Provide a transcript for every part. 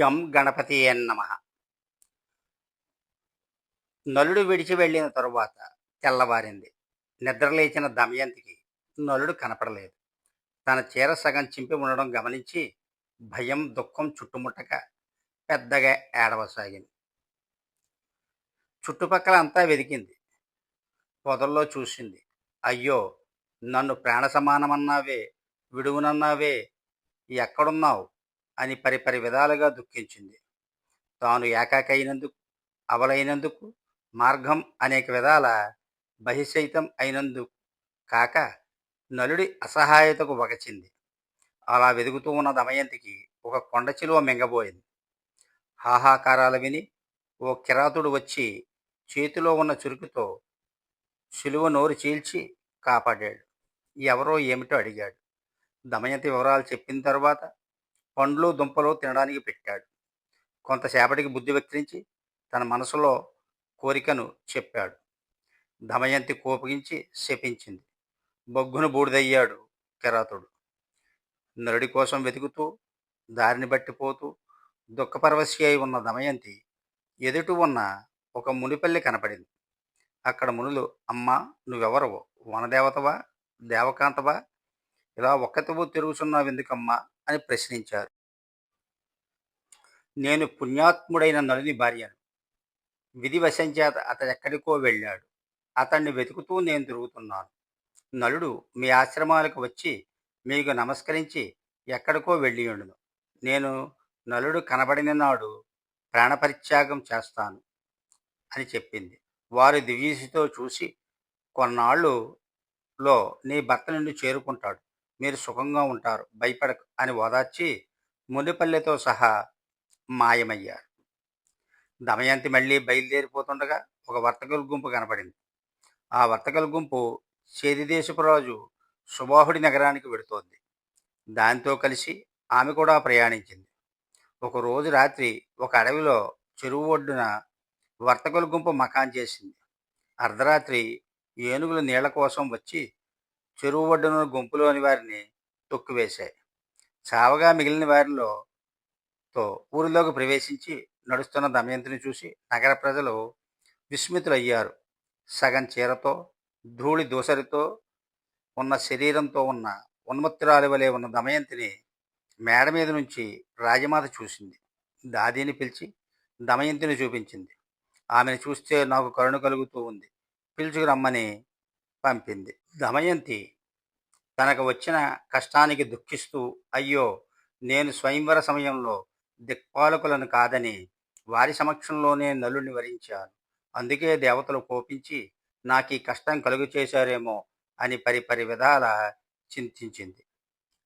గం గణపతి నమ. నలుడు విడిచి వెళ్ళిన తరువాత తెల్లవారింది. నిద్రలేచిన దమయంతికి నలుడు కనపడలేదు. తన చీర సగం చింపి ఉండడం గమనించి భయం దుఃఖం చుట్టుముట్టక పెద్దగా ఏడవసాగింది. చుట్టుపక్కల అంతా వెదికింది. పొదల్లో చూసింది. అయ్యో నన్ను ప్రాణ సమానమన్నావే విడువునన్నావే ఎక్కడున్నావు? అని పరిపరి విధాలుగా దుఃఖించింది. తాను ఏకాకైనందుకు అవలైనందుకు మార్గం అనేక విధాల బహిశైతం అయినందుకు కాక నలుడి అసహాయతకు వగచింది. అలా వెదుగుతూ ఉన్న దమయంతికి ఒక కొండ చిలువ మింగబోయింది. హాహాకారాలు విని ఓ కిరాతుడు వచ్చి చేతిలో ఉన్న చురుకుతో చిలువ నోరు చీల్చి కాపాడాడు. ఎవరో ఏమిటో అడిగాడు. దమయంతి వివరాలు చెప్పిన తర్వాత పండ్లు దుంపలు తినడానికి పెట్టాడు. కొంతసేపటికి బుద్ధి విక్రించి తన మనసులో కోరికను చెప్పాడు. దమయంతి కోపగించి శపించింది. బొగ్గును బూడిదయ్యాడు కిరాతుడు. నరుడి కోసం వెతుకుతూ దారిని బట్టిపోతూ దుఃఖపరవశి అయి ఉన్న దమయంతి ఎదుటి ఉన్న ఒక మునిపల్లి కనపడింది. అక్కడ మునులు అమ్మ నువ్వెవరవు? వనదేవతవా? దేవకాంతవా? ఇలా ఒక్కతివు తిరుగుతున్నావు ఎందుకమ్మా అని ప్రశ్నించారు. నేను పుణ్యాత్ముడైన నలుని భార్యను. విధివశం చేత అతడు ఎక్కడికో వెళ్ళాడు. అతన్ని వెతుకుతూ నేను తిరుగుతున్నాను. నలుడు మీ ఆశ్రమాలకు వచ్చి మీకు నమస్కరించి ఎక్కడికో వెళ్ళి ఉండును నేను నలుడు కనబడిన నాడు ప్రాణపరిత్యాగం చేస్తాను అని చెప్పింది. వారు దివ్యసితో చూసి కొన్నాళ్ళులో నీ భర్త నిన్ను చేరుకుంటాడు. మీరు సుఖంగా ఉంటారు భయపడ అని ఓదార్చి మునిపల్లెతో సహా మాయమయ్యారు. దమయంతి మళ్ళీ బయలుదేరిపోతుండగా ఒక వర్తకుల గుంపు కనపడింది. ఆ వర్తకుల గుంపు చేదిదేశపు రాజు సుబాహుడి నగరానికి వెడుతోంది. దాంతో కలిసి ఆమె కూడా ప్రయాణించింది. ఒక రోజు రాత్రి ఒక అడవిలో చెరువు ఒడ్డున వర్తకుల గుంపు మకాన్ చేసింది. అర్ధరాత్రి ఏనుగులు నీళ్ళ కోసం వచ్చి చెరువు ఒడ్డున గుంపులోని వారిని తొక్కివేశాయి. చావగా మిగిలిన వారిలో తో ఊరిలోకి ప్రవేశించి నడుస్తున్న దమయంతిని చూసి నగర ప్రజలు విస్మితులయ్యారు. సగం చీరతో ధూళి దూసరితో ఉన్న శరీరంతో ఉన్న ఉన్మత్తురాలి వలె ఉన్న దమయంతిని మేడ మీద నుంచి రాజమాత చూసింది. దాదీని పిలిచి దమయంతిని చూపించింది. ఆమెను చూస్తే నాకు కరుణ కలుగుతూ ఉంది. పిలుచుకు రమ్మని పంపింది. దమయంతి తనకు వచ్చిన కష్టానికి దుఃఖిస్తూ అయ్యో నేను స్వయంవర సమయంలో దిక్పాలకులను కాదని వారి సమక్షంలోనే నలుని వరించాను. అందుకే దేవతలు కోపించి నాకు ఈ కష్టం కలుగు చేశారేమో అని పరిపరి విధాల చింతించింది.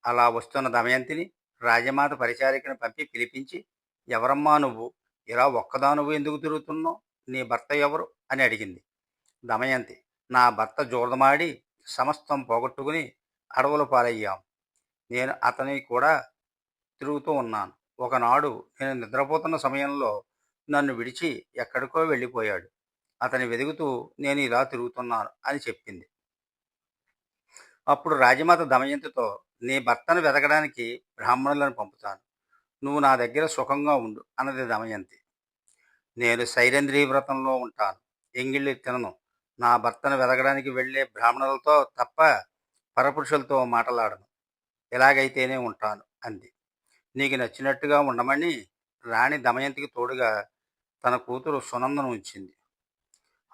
అలా వస్తున్న దమయంతిని రాజమాత పరిచారికను పంపి పిలిపించి ఎవరమ్మా నువ్వు? ఇలా ఒక్కదానువు ఎందుకు తిరుగుతున్నావు? నీ భర్త ఎవరు? అని అడిగింది. దమయంతి నా భర్త జోదమాడి సమస్తం పోగొట్టుకుని అడవుల పాలయ్యాం. నేను అతని కూడా తిరుగుతూ ఉన్నాను. ఒకనాడు నేను నిద్రపోతున్న సమయంలో నన్ను విడిచి ఎక్కడికో వెళ్ళిపోయాడు. అతని వెదుగుతూ నేను ఇలా తిరుగుతున్నాను అని చెప్పింది. అప్పుడు రాజమాత దమయంతితో నీ భర్తను వెతకడానికి బ్రాహ్మణులను పంపుతాను. నువ్వు నా దగ్గర సుఖంగా ఉండు అన్నది దమయంతి. నేను శైలేంద్రీ వ్రతంలో ఉంటాను. ఎంగిళ్ళు తినను. నా భర్తను వెదగడానికి వెళ్ళే బ్రాహ్మణులతో తప్ప పరపురుషులతో మాట్లాడను. ఇలాగైతేనే ఉంటాను అంది. నీకు నచ్చినట్టుగా ఉండమని రాణి దమయంతికి తోడుగా తన కూతురు సునందను ఉంచింది.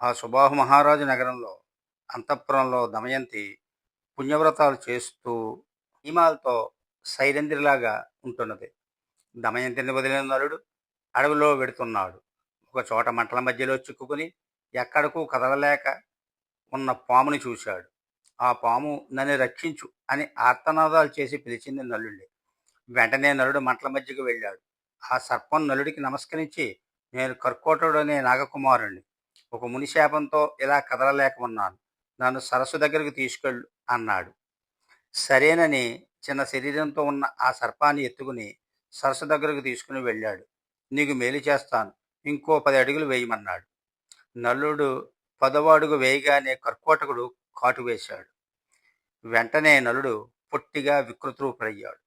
ఆ సుబాహు మహారాజు నగరంలో అంతఃపురంలో దమయంతి పుణ్యవ్రతాలు చేస్తూ నియమాలతో సైరంధ్రిలాగా ఉంటున్నది. దమయంతిని వదిలిన నలుడు అడవిలో వెడుతున్నాడు. ఒక చోట మంటల మధ్యలో చిక్కుకుని ఎక్కడకు కదలలేక ఉన్న పాముని చూశాడు. ఆ పాము నన్ను రక్షించు అని ఆర్తనాదాలు చేసి పిలిచింది నలుడి వెంటనే నలుడు మంటల మధ్యకు వెళ్ళాడు. ఆ సర్పం నలుడికి నమస్కరించి నేను కర్కోటుడు అనే నాగకుమారుణ్ణి. ఒక ముని శాపంతో ఇలా కదలలేక ఉన్నాను. నన్ను సరస్సు దగ్గరకు తీసుకెళ్ళు అన్నాడు. సరేనని చిన్న శరీరంతో ఉన్న ఆ సర్పాన్ని ఎత్తుకుని సరస్సు దగ్గరకు తీసుకుని వెళ్ళాడు. నీకు మేలు చేస్తాను. ఇంకో పది అడుగులు వేయమన్నాడు. నల్లుడు పదవ అడుగు వేయగానే కర్కోటకుడు కాటు వేశాడు. వెంటనే నలుడు పొట్టిగా వికృతరూపుడయ్యాడు.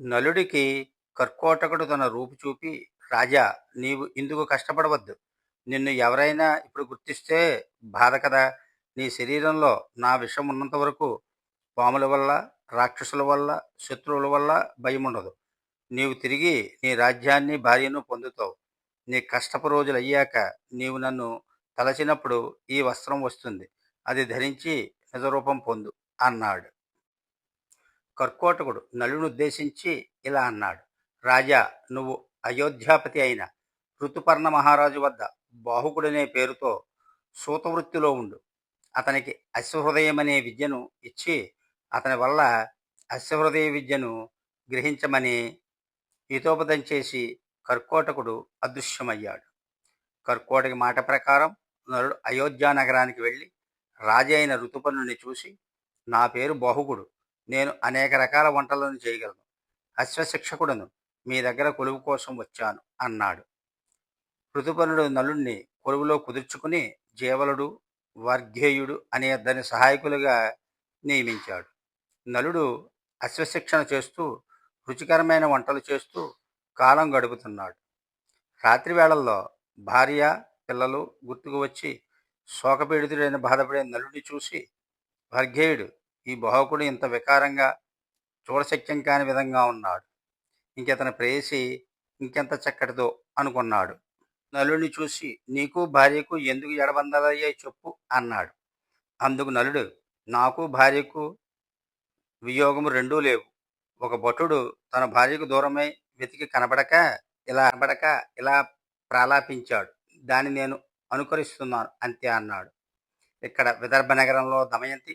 నలుడికి కర్కోటకుడు తన రూపు చూపి రాజా నీవు ఇందుకు కష్టపడవద్దు. నిన్ను ఎవరైనా ఇప్పుడు గుర్తిస్తే బాధ కదా. నీ శరీరంలో నా విషం ఉన్నంత వరకు పాముల వల్ల రాక్షసుల వల్ల శత్రువుల వల్ల భయం ఉండదు నీవు తిరిగి నీ రాజ్యాన్ని భార్యను పొందుతావు. నీ కష్టపు రోజులు అయ్యాక నీవు నన్ను తలచినప్పుడు ఈ వస్త్రం వస్తుంది. అది ధరించి నిజరూపం పొందు అన్నాడు. కర్కోటకుడు నలుని ఉద్దేశించి ఇలా అన్నాడు. రాజా నువ్వు అయోధ్యాపతి అయిన ఋతుపర్ణ మహారాజు వద్ద బాహుకుడనే పేరుతో సూతవృత్తిలో ఉండు. అతనికి అశ్వహృదయం అనే విద్యను ఇచ్చి అతని వల్ల అశ్వహృదయ విద్యను గ్రహించమని హితోపదం చేసి కర్కోటకుడు అదృశ్యమయ్యాడు. కర్కోటకి మాట ప్రకారం నరుడు అయోధ్యా నగరానికి వెళ్ళి రాజైన అయిన ఋతుపర్ణుని చూసి నా పేరు బాహుకుడు నేను అనేక రకాల వంటలను చేయగలను. అశ్వశిక్షకుడను మీ దగ్గర కొలువు కోసం వచ్చాను అన్నాడు. ఋతుపర్ణుడు నలుణ్ణి కొలువులో కుదుర్చుకుని జీవలుడు వర్గేయుడు అనే దాని సహాయకులుగా నియమించాడు. నలుడు అశ్వశిక్షణ చేస్తూ రుచికరమైన వంటలు చేస్తూ కాలం గడుపుతున్నాడు. రాత్రి వేళల్లో భార్య పిల్లలు గుర్తుకు వచ్చి శోకపీడితుడైన బాధపడే నలుడిని చూసి వర్గేయుడు ఈ బహుకుడు ఇంత వికారంగా చూడశక్యం కాని విధంగా ఉన్నాడు. ఇంకెతని ప్రేయసి ఇంకెంత చక్కటిదో అనుకున్నాడు. నలుడిని చూసి నీకు భార్యకు ఎందుకు ఎడబందలయ్యాయి చెప్పు అన్నాడు. అందుకు నలుడు నాకు భార్యకు వియోగము రెండూ లేవు. ఒక భటుడు తన భార్యకు దూరమై వెతికి కనబడక ఇలా కనబడక ఇలా ప్రాలాపించాడు. దాన్ని నేను అనుకరిస్తున్నాను అంతే అన్నాడు. ఇక్కడ విదర్భ నగరంలో దమయంతి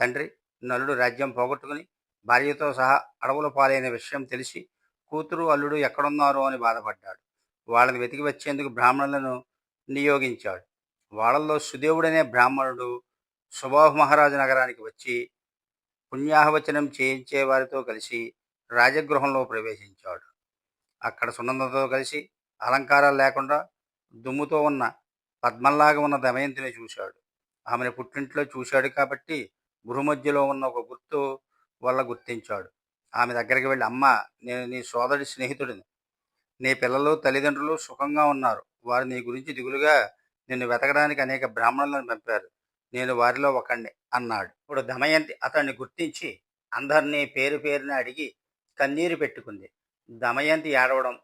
తండ్రి నలుడు రాజ్యం పోగొట్టుకుని భార్యతో సహా అడవుల పాలైన విషయం తెలిసి కూతురు అల్లుడు ఎక్కడున్నారో అని బాధపడ్డాడు. వాళ్ళని వెతికి వచ్చేందుకు బ్రాహ్మణులను నియోగించాడు. వాళ్ళల్లో సుదేవుడనే బ్రాహ్మణుడు సుబాహు మహారాజు నగరానికి వచ్చి పుణ్యాహవచనం చేయించే వారితో కలిసి రాజగృహంలో ప్రవేశించాడు. అక్కడ సున్నందతో కలిసి అలంకారాలు లేకుండా దుమ్ముతో ఉన్న పద్మంలాగా ఉన్న దమయంతిని చూశాడు. ఆమెను పుట్టింట్లో చూశాడు కాబట్టి గృహ మధ్యలో ఉన్న ఒక గుర్తు వల్ల గుర్తించాడు. ఆమె దగ్గరికి వెళ్ళి అమ్మ నేను నీ సోదరి స్నేహితుడిని. నీ పిల్లలు తల్లిదండ్రులు సుఖంగా ఉన్నారు. వారు నీ గురించి దిగులుగా నిన్ను వెతకడానికి అనేక బ్రాహ్మణులను పంపారు. నేను వారిలో ఒకణ్ణి అన్నాడు. ఇప్పుడు దమయంతి అతన్ని గుర్తించి అందరినీ పేరు పేరుని అడిగి కన్నీరు పెట్టుకుంది. దమయంతి ఏడవడం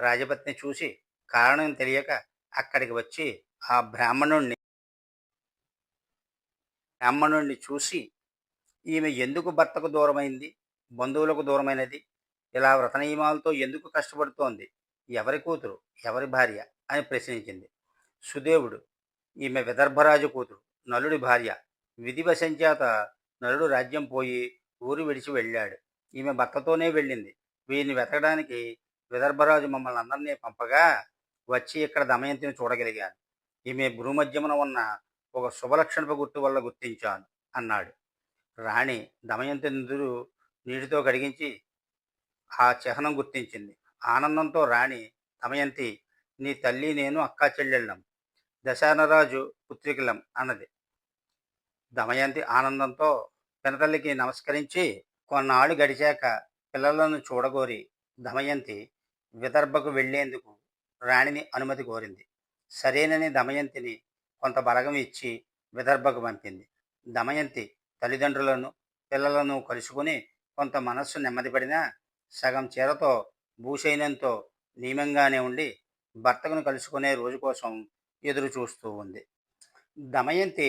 రాజపత్ని చూసి కారణం తెలియక అక్కడికి వచ్చి ఆ బ్రాహ్మణుణ్ణి బ్రాహ్మణుణ్ణి చూసి ఈమె ఎందుకు భర్తకు దూరమైంది? బంధువులకు దూరమైనది? ఇలా వ్రత నియమాలతో ఎందుకు కష్టపడుతోంది? ఎవరి కూతురు? ఎవరి భార్య? అని ప్రశ్నించింది. సుదేవుడు ఈమె విదర్భరాజు కూతురు నలుడి భార్య విధివశంచేత నలుడు రాజ్యం పోయి ఊరు విడిచి వెళ్ళాడు. ఈమె భర్తతోనే వెళ్ళింది. వీరిని వెతకడానికి విదర్భరాజు మమ్మల్ని అందరినీ పంపగా వచ్చి ఇక్కడ దమయంతిని చూడగలిగాను. ఈమె భూమధ్యమున ఉన్న ఒక శుభలక్షణపు గుర్తు వల్ల గుర్తించాను అన్నాడు. రాణి దమయంతి నిధులు నీటితో కడిగించి ఆ చిహ్నం గుర్తించింది. ఆనందంతో రాణి దమయంతి నీ తల్లి నేను అక్కా చెల్లెళ్ళం. దశానరాజు పుత్రికలం అన్నది. దమయంతి ఆనందంతో పినతల్లికి నమస్కరించి కొన్నాళ్ళు గడిచాక పిల్లలను చూడగోరి దమయంతి విదర్భకు వెళ్ళేందుకు రాణిని అనుమతి కోరింది. సరేనని దమయంతిని కొంత బలగం ఇచ్చి విదర్భకు పంపింది. దమయంతి తల్లిదండ్రులను పిల్లలను కలుసుకుని కొంత మనస్సు నెమ్మదిపడినా సగం చీరతో భూశైనంతో నియమంగానే ఉండి భర్తకును కలుసుకునే రోజు కోసం ఎదురు చూస్తూ ఉంది. దమయంతి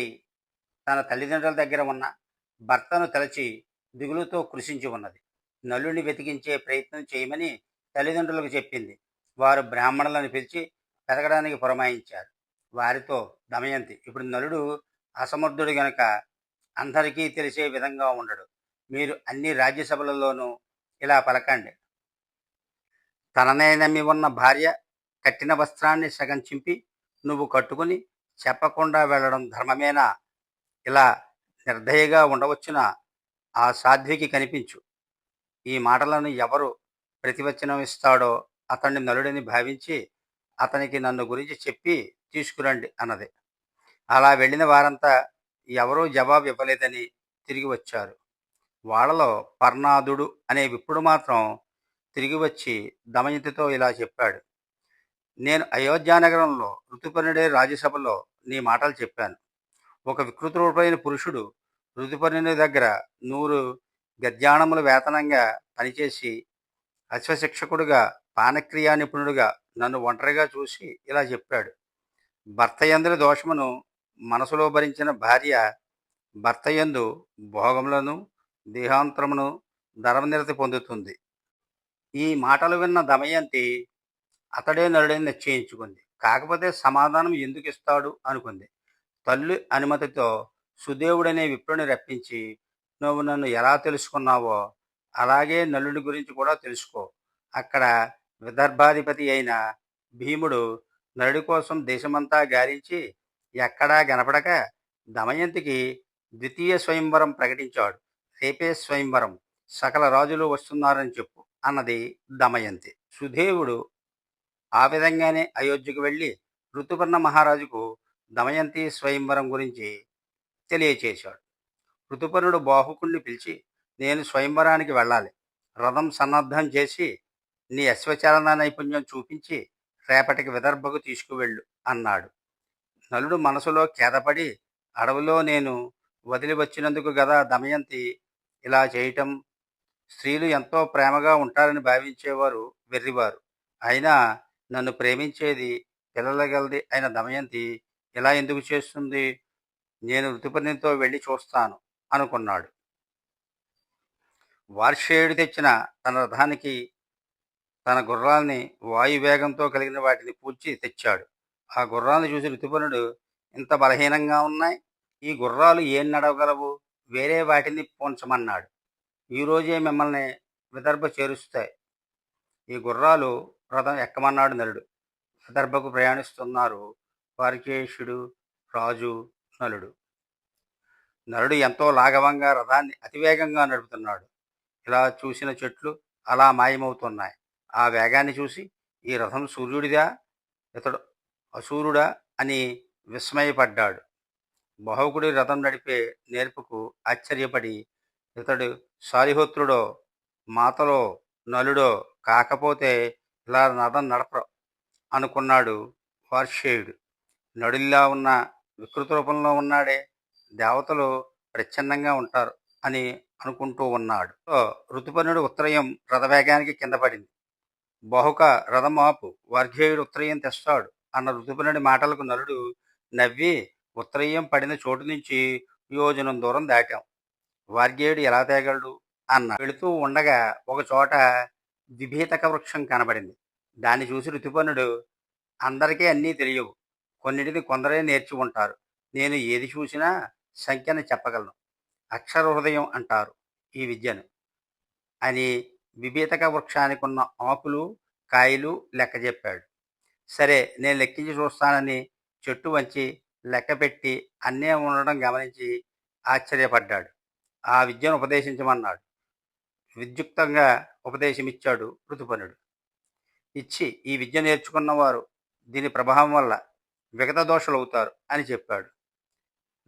తన తల్లిదండ్రుల దగ్గర ఉన్న భర్తను తలచి దిగులుతో కృషించి ఉన్నది. నలుని వెతికించే ప్రయత్నం చేయమని తల్లిదండ్రులకు చెప్పింది. వారు బ్రాహ్మణులను పిలిచి పెరగడానికి పురమాయించారు. వారితో దమయంతి ఇప్పుడు నలుడు అసమర్థుడు గనక అందరికీ తెలిసే విధంగా ఉండడు. మీరు అన్ని రాజ్యసభలలోనూ ఇలా పలకండి. తననే నమ్మి ఉన్న భార్య కట్టిన వస్త్రాన్ని సగం చింపి నువ్వు కట్టుకుని చెప్పకుండా వెళ్ళడం ధర్మమేనా? ఇలా నిర్దయగా ఉండవచ్చునా? ఆ సాధ్వికి కనిపించు. ఈ మాటలను ఎవరు ప్రతివచనం ఇస్తాడో అతన్ని నలుడిని భావించి అతనికి నన్ను గురించి చెప్పి తీసుకురండి అన్నది. అలా వెళ్ళిన వారంతా ఎవరూ జవాబు ఇవ్వలేదని తిరిగి వచ్చారు. వాళ్ళలో పర్ణాదుడు అనే విప్పుడు మాత్రం తిరిగి వచ్చి దమయంతితో ఇలా చెప్పాడు. నేను అయోధ్యానగరంలో ఋతుపర్ణుడే రాజ్యసభలో నీ మాటలు చెప్పాను. ఒక వికృత రూపమైన పురుషుడు ఋతుపర్ణుని దగ్గర నూరు గద్యానముల వేతనంగా పనిచేసి అశ్వశిక్షకుడుగా పానక్రియా నిపుణుడుగా నన్ను ఒంటరిగా చూసి ఇలా చెప్పాడు. భర్త యందుల దోషమును మనసులో భరించిన భార్య భర్త యందు భోగములను దేహాంతరమును ధర్మనిరతి పొందుతుంది. ఈ మాటలు విన్న దమయంతి అతడే నరుడని నిశ్చయించుకుంది. కాకపోతే సమాధానం ఎందుకు ఇస్తాడు? అనుకుంది. తల్లి అనుమతితో సుదేవుడనే విప్రుని రప్పించి నువ్వు నన్ను ఎలా తెలుసుకున్నావో అలాగే నలుడి గురించి కూడా తెలుసుకో. అక్కడ విదర్భాధిపతి అయిన భీముడు నలుడి కోసం దేశమంతా గాలించి ఎక్కడా గనపడక దమయంతికి ద్వితీయ స్వయంవరం ప్రకటించాడు. రేపే స్వయంవరం. సకల రాజులు వస్తున్నారని చెప్పు అన్నది దమయంతి. సుదేవుడు ఆ విధంగానే అయోధ్యకు వెళ్ళి ఋతుపర్ణ మహారాజుకు దమయంతి స్వయంవరం గురించి తెలియచేశాడు. ఋతుపర్ణుడు బాహుకుణ్ణి పిలిచి నేను స్వయంవరానికి వెళ్ళాలి. రథం సన్నద్ధం చేసి నీ అశ్వచాలన నైపుణ్యం చూపించి రేపటికి విదర్భకు తీసుకువెళ్ళు అన్నాడు. నలుడు మనసులో ఖేదపడి అడవిలో నేను వదిలి వచ్చినందుకు గదా దమయంతి ఇలా చేయటం? స్త్రీలు ఎంతో ప్రేమగా ఉంటారని భావించేవారు వెర్రివారు. అయినా నన్ను ప్రేమించేది పిల్లలగలది అయిన దమయంతి ఇలా ఎందుకు చేస్తుంది? నేను ఋతుపర్ణితో వెళ్ళి చూస్తాను. అనుకున్నాడు. వార్షేయుడు తెచ్చిన తన రథానికి తన గుర్రాల్ని వాయువేగంతో కలిగిన వాటిని పూడ్చి తెచ్చాడు. ఆ గుర్రాలను చూసి ఋతుపర్ణుడు ఇంత బలహీనంగా ఉన్నాయి ఈ గుర్రాలు ఏం నడవగలవు? వేరే వాటిని పోంచమన్నాడు ఈరోజే మిమ్మల్ని విదర్భ చేరుస్తాయి. ఈ గుర్రాలు రథం ఎక్కమన్నాడు నలుడు. విదర్భకు ప్రయాణిస్తున్నారు వారికేషుడు రాజు నలుడు. నరుడు ఎంతో లాఘవంగా రథాన్ని అతివేగంగా నడుపుతున్నాడు. ఇలా చూసిన చెట్లు అలా మాయమవుతున్నాయి. ఆ వేగాన్ని చూసి ఈ రథం సూర్యుడిదా? ఇతడు అసూరుడా? అని విస్మయపడ్డాడు. బహుకుడి రథం నడిపే నేర్పుకు ఆశ్చర్యపడి ఇతడు సాలిహోత్రుడో మాతలో నలుడో కాకపోతే ఇలా రథం నడపరు అనుకున్నాడు వార్షేయుడు నడుల్లా ఉన్న వికృత రూపంలో ఉన్నాడే. దేవతలు ప్రచ్ఛన్నంగా ఉంటారు అని అనుకుంటూ ఉన్నాడు. ఋతుపర్ణుడు ఉత్తరయం రథవేగానికి కింద పడింది. బహుక రథమాపు వర్ఘేయుడు ఉత్తరయం తెస్తాడు అన్న ఋతుపర్ణుడి మాటలకు నలుడు నవ్వి ఉత్తరయం పడిన చోటు నుంచి యోజనం దూరం దాటాం. వార్గేయుడు ఎలా తేగలడు అన్న వెళుతూ ఉండగా ఒక చోట విభీతక వృక్షం కనబడింది. దాన్ని చూసి ఋతుపర్ణుడు అందరికీ అన్నీ తెలియవు. కొన్నిటిని కొందరే నేర్చి ఉంటారు. నేను ఏది చూసినా సంఖ్యను చెప్పగలను. అక్షర హృదయం అంటారు ఈ విద్యను. అని విభీతక వృక్షానికి ఉన్న ఆకులు కాయలు లెక్క చెప్పాడు. సరే నేను లెక్కించి చూస్తానని చెట్టు వంచి లెక్క పెట్టి అన్నీ ఉండడం గమనించి ఆశ్చర్యపడ్డాడు. ఆ విద్యను ఉపదేశించమన్నాడు. విద్యుక్తంగా ఉపదేశమిచ్చాడు ఋతుపనుడు ఇచ్చి ఈ విద్య నేర్చుకున్నవారు దీని ప్రభావం వల్ల విగత దోషులు అవుతారు అని చెప్పాడు.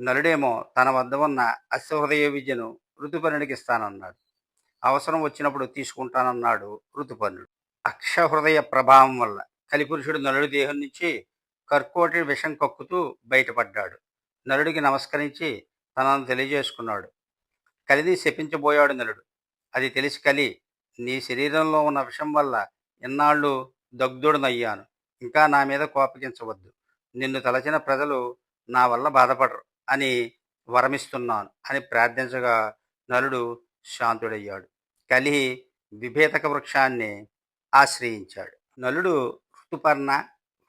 నలుడేమో తన వద్ద ఉన్న అశ్వహృదయ విద్యను ఋతుపర్ణుడికి ఇస్తానన్నాడు. అవసరం వచ్చినప్పుడు తీసుకుంటానన్నాడు ఋతుపర్ణుడు. అక్షహృదయ ప్రభావం వల్ల కలిపురుషుడు నలుడి దేహం నుంచి కర్కోటి విషం కక్కుతూ బయటపడ్డాడు. నలుడికి నమస్కరించి తనను తెలియజేసుకున్నాడు. కలిని శపించబోయాడు నలుడు. అది తెలిసి కలి నీ శరీరంలో ఉన్న విషం వల్ల ఇన్నాళ్ళు దగ్ధుడనయ్యాను. ఇంకా నా మీద కోపగించవద్దు. నిన్ను తలచిన ప్రజలు నా వల్ల బాధపడరు. అని వరమిస్తున్నాను అని ప్రార్థించగా నలుడు శాంతుడయ్యాడు. కలి విభేదక వృక్షాన్ని ఆశ్రయించాడు. నలుడు ఋతుపర్ణ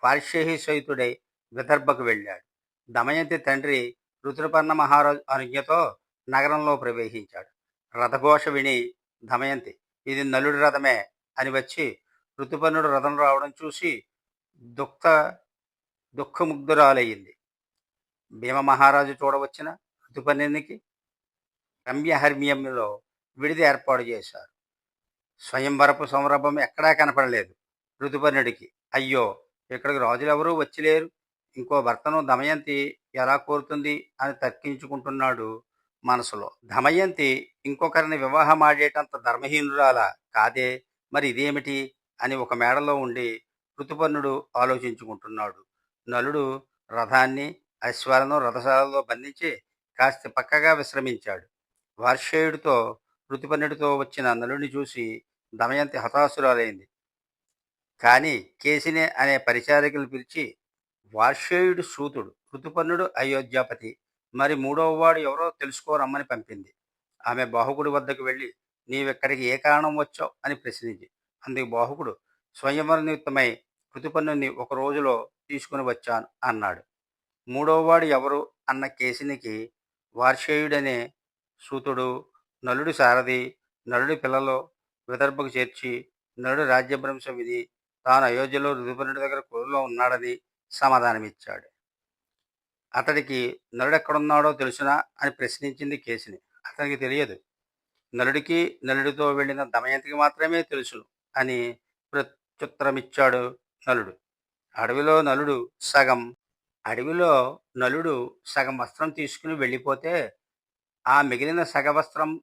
వార్షేహి సహితుడై విదర్భకు వెళ్ళాడు. దమయంతి తండ్రి ఋతుపర్ణ మహారాజు అనుజ్ఞతో నగరంలో ప్రవేశించాడు. రథఘోష విని దమయంతి ఇది నలుడి రథమే అని వచ్చి ఋతుపర్ణుడు రథం రావడం చూసి దుఃఖ దుఃఖముగ్ధురాలయ్యింది. భీమ మహారాజు చూడవచ్చిన ఋతుపర్ణునికి రమ్యహర్మ్యంలో విడిది ఏర్పాటు చేశారు. స్వయంవరపు సంరభం ఎక్కడా కనపడలేదు ఋతుపర్ణుడికి. అయ్యో ఇక్కడికి రాజులెవరూ వచ్చిలేరు? ఇంకో భర్తను దమయంతి ఎలా కోరుతుంది అని తర్కించుకుంటున్నాడు మనసులో. దమయంతి ఇంకొకరిని వివాహం ఆడేటంత ధర్మహీనురాల కాదే? మరి ఇదేమిటి? అని ఒక మేడలో ఉండి ఋతుపర్ణుడు ఆలోచించుకుంటున్నాడు. నలుడు రథాన్ని అశ్వాలను రథశాలలో బంధించి కాస్త పక్కగా విశ్రమించాడు. వార్షేయుడితో ఋతుపర్ణుడితో వచ్చిన నలుడిని చూసి దమయంతి హతాసురాలైంది కానీ కేసినే అనే పరిచారికలు పిలిచి వార్షేయుడు సూతుడు ఋతుపన్నుడు అయోధ్యాపతి మరి మూడవవాడు ఎవరో తెలుసుకోరమ్మని పంపింది. ఆమె బాహుకుడి వద్దకు వెళ్ళి నీవెక్కడికి ఏ కారణం వచ్చావు? అని ప్రశ్నించి అందుకు బాహుకుడు స్వయంవర నిమిత్తమై ఋతుపన్నుని ఒక రోజులో తీసుకుని వచ్చాను అన్నాడు. మూడవవాడు ఎవరు అన్న కేసినికి వార్షేయుడనే సూతుడు నలుడి సారథి నలుడి పిల్లలు విదర్భకు చేర్చి నలుడు రాజ్యభ్రంశం విని తాను అయోధ్యలో ఋతుపర్ణుడి దగ్గర కొలులో ఉన్నాడని సమాధానమిచ్చాడు. అతడికి నలుడు ఎక్కడున్నాడో తెలుసునా అని ప్రశ్నించింది కేసుని. అతనికి తెలియదు. నలుడికి నలుడితో వెళ్ళిన దమయంతికి మాత్రమే తెలుసు అని ప్రత్యుత్తరమిచ్చాడు నలుడు. అడవిలో నలుడు సగం అడవిలో నలుడు సగం వస్త్రం తీసుకుని వెళ్ళిపోతే ఆ మిగిలిన సగ వస్త్రం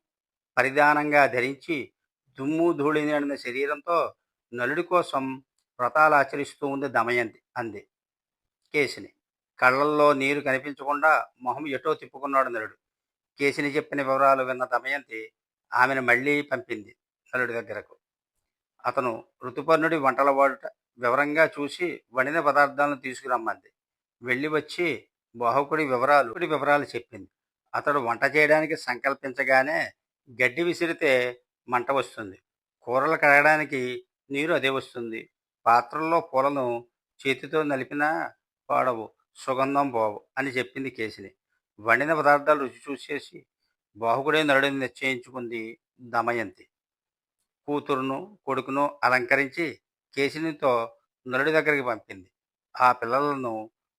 పరిధానంగా ధరించి దుమ్ము ధూళి నిండిన శరీరంతో నలుడి కోసం వ్రతాలు ఆచరిస్తూ ఉంది దమయంతి అంది కేసిని కళ్ళల్లో నీరు కనిపించకుండా మొహం ఎటో తిప్పుకున్నాడు నలుడు. కేసిని చెప్పిన వివరాలు విన్న దమయంతి ఆమెను మళ్ళీ పంపింది నలుడి దగ్గరకు. అతను ఋతుపర్ణుడి వంటల వాడుట వివరంగా చూసి వండిన పదార్థాలను తీసుకురమ్మంది. వెళ్ళి వచ్చి బాహుకుడి వివరాలు వివరాలు చెప్పింది. అతడు వంట చేయడానికి సంకల్పించగానే గడ్డి విసిరితే మంట వస్తుంది. కూరలు కడగడానికి నీరు అదే వస్తుంది. పాత్రల్లో పూలను చేతితో నలిపినా పాడవు సుగంధం పోవు అని చెప్పింది కేసిని వండిన పదార్థాలు రుచి చూసేసి బాహుకుడే నరుడిని నిశ్చయించుకుంది దమయంతి. కూతురును కొడుకును అలంకరించి కేసినితో నరుడి దగ్గరికి పంపింది. ఆ పిల్లలను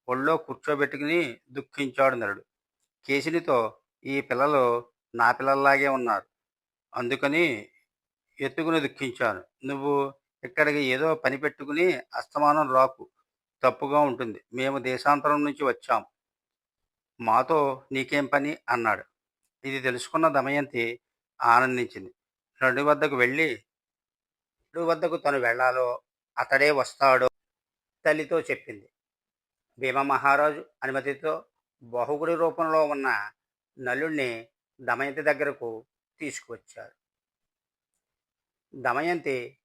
ఒళ్ళో కూర్చోబెట్టుకుని దుఃఖించాడు నరుడు కేసినితో ఈ పిల్లలు నా పిల్లల్లాగే ఉన్నారు. అందుకని ఎత్తుకుని దుఃఖించాను. నువ్వు ఇక్కడికి ఏదో పని పెట్టుకుని అస్తమానం రాకు. తప్పుగా ఉంటుంది. మేము దేశాంతరం నుంచి వచ్చాం. మాతో నీకేం పని? అన్నాడు. ఇది తెలుసుకున్న దమయంతి ఆనందించింది. నడు వద్దకు వెళ్ళి నడు వద్దకు తను వెళ్ళాలో అతడే వస్తాడో తల్లితో చెప్పింది. భీమ మహారాజు అనుమతితో బహుగుడి రూపంలో ఉన్న నలుణ్ణి దమయంతి దగ్గరకు తీసుకువచ్చారు. దమయంతి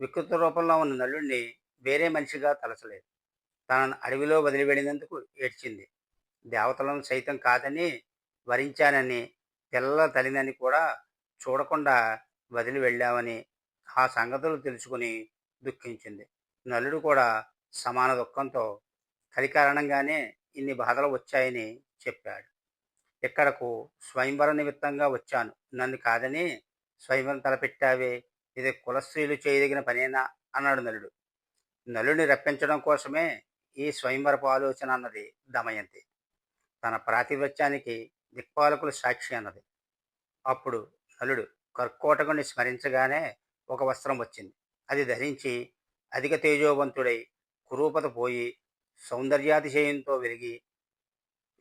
వికృత రూపంలో ఉన్న నలుణ్ణి వేరే మనిషిగా తలచలేదు. తనను అడవిలో వదిలి వెళ్ళినందుకు ఏడ్చింది. దేవతలను సైతం కాదని వరించానని పిల్లల తల్లినని కూడా చూడకుండా వదిలి వెళ్ళామని ఆ సంగతులు తెలుసుకుని దుఃఖించింది. నలుడు కూడా సమాన దుఃఖంతో అది కారణంగానే ఇన్ని బాధలు వచ్చాయని చెప్పాడు. ఇక్కడకు స్వయంవర నిమిత్తంగా వచ్చాను. నన్ను కాదని స్వయంవరం తలపెట్టావే ఇది కులస్త్రీలు చేయదగిన పనేనా? అన్నాడు నలుడు. నలుడిని రప్పించడం కోసమే ఈ స్వయంవరపు ఆలోచన అన్నది దమయంతి. తన ప్రాతిపత్యానికి దిక్పాలకులు సాక్షి అన్నది. అప్పుడు నలుడు కర్కోటకుని స్మరించగానే ఒక వస్త్రం వచ్చింది. అది ధరించి అధిక తేజోవంతుడై కురూపత పోయి సౌందర్యాతిశయంతో వెలిగి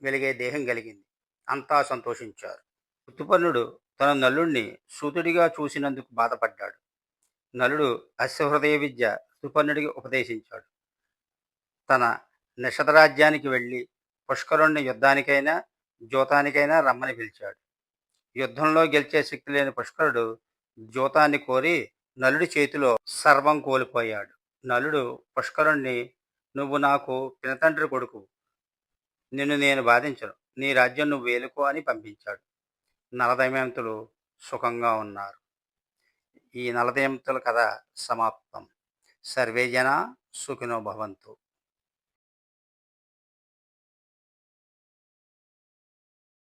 వెలిగే దేహం కలిగింది. అంతా సంతోషించారు. ఋతుపర్ణుడు తన నలుడిని సూతుడిగా చూసినందుకు బాధపడ్డాడు. నలుడు అశ్వహృదయ విద్య ఋతుపర్ణుడికి ఉపదేశించాడు. తన నిషధరాజ్యానికి వెళ్ళి పుష్కరుణ్ణి యుద్ధానికైనా జ్యోతానికైనా రమ్మని పిలిచాడు. యుద్ధంలో గెలిచే శక్తి లేని పుష్కరుడు జ్యోతాన్ని కోరి నలుడి చేతిలో సర్వం కోల్పోయాడు. నలుడు పుష్కరుణ్ణి నువ్వు నాకు పినతండ్రి కొడుకు. నిన్ను నేను బాధించను. నీ రాజ్యం నువ్వు వేలుకో అని పంపించాడు. నలదమయంతులు సుఖంగా ఉన్నారు. ఈ నలదయంతుల కథ సమాప్తం. సర్వే జన సుఖినో భవంతు.